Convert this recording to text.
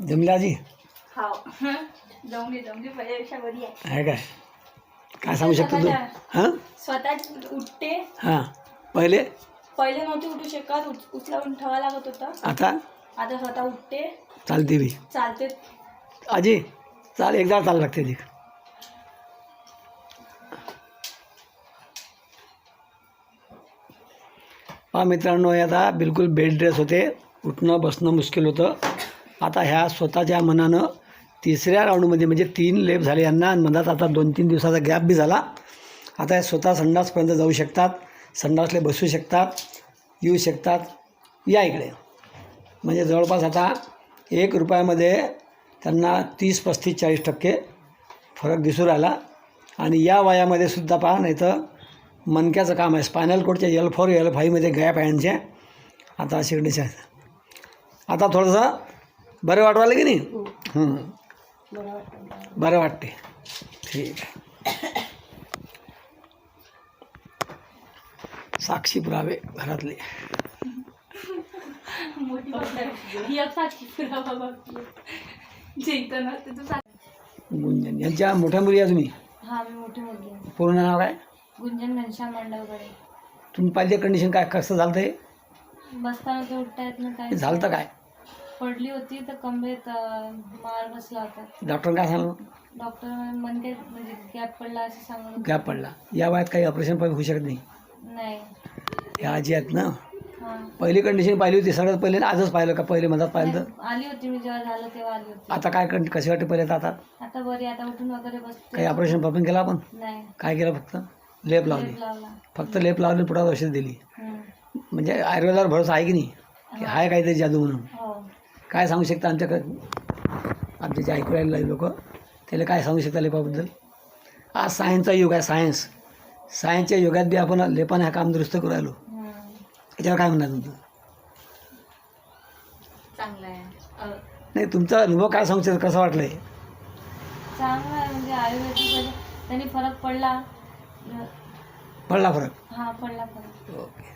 जमली आजी हाव जमली जमली पहिल्यापेक्षा बरी आहे. आहे काय? काय सांगू शकतो तू? हां? स्वतः उठते. हां. पहिले? पहिले नव्हती उठू शकत. उच- उचलावून ठेवा लागत होतं. आता? आता स्वतः उठते. चालते बी. चालते. आजी चाल एकदा चाल लागते ती पहा मित्रांनो हे आता बिलकुल बेड ड्रेस होते. उठणं बसणं मुश्किल होतं. आता ह्या स्वतःच्या मनानं तिसऱ्या राऊंडमध्ये म्हणजे तीन लेप झाले यांना मधात आता दोन तीन दिवसाचा गॅप बी झाला. आता हे स्वतः संडासपर्यंत जाऊ शकतात संडासले बसू शकतात येऊ शकतात या इकडे. म्हणजे जवळपास आता एक रुपयामध्ये त्यांना तीस पस्तीस चाळीस टक्के फरक दिसून राहिला. आणि या वयामध्ये सुद्धा पहा नाही तर मनक्याचं काम आहे. स्पायनल कोडच्या एल फोर एल फाईव्हमध्ये गॅप आहे यांचे. आता अशी आता थोडंसं बरं वाटवायला की नाही? हं. बरं वाटतं बरं वाटते. ठीक. आहे साक्षी पुरावे घरातले. ही साक्षी गुंजन. यांच्या मोठ्या मुली आहे तुम्ही? हा मी मोठी मुलगी आहे. पूर्ण नाव काय? गुंजन घनश्याम मांडवकडे तुम्ही पाहिजे कंडिशन काय कसं झालं ते बसताना ते उठता येत नाही काय झालं तर काय? पडली होती तर कमरेत मार बसला होता. डॉक्टर काय सांगलं? डॉक्टर मनके म्हणजे गॅप पडला असं होते. गॅप पडला. या वयात काही ऑपरेशन पण होऊ शकत नाही. नाही. या आजी आहेत ना? हा. पहिली कंडिशन पाहिली होती सगळ्यात पहिले आजच पाहिलं का? पहिले मधात पाहिलं तर? आली होती मी जेव्हा झालं तेव्हा आली होती. आता काय कंड कशी वाटते पहिले तर आता? आता बरी आता उठून वगैरे बसते काही ऑपरेशन पण केलं आपण? नाही. काय केलं फक्त? लेप लावली. फक्त लेप लावली पुढे औषध दिली. हम्म. म्हणजे आयुर्वेदावर भरोसा आहे की नाही? की आहे काहीतरी जादू म्हणून. हो. काय सांगू शकता आमच्याकडे आमचे जे ऐकू राहिले लोक त्याला काय सांगू शकता लेपाबद्दल? आज सायन्सचा युग आहे सायन्स सायन्सच्या युगात बी आपण लेपान हा काम दुरुस्त करू राहिलो. याच्यावर काय म्हणणार तुमचं? चांगलं आहे. नाही तुमचा अनुभव काय सांगू शकता? कसं वाटलं आहे चांगलं आहे म्हणजे आयुर्वेदिक त्यांनी फरक पडला. पडला फरक? हा पडला फरक. ओके.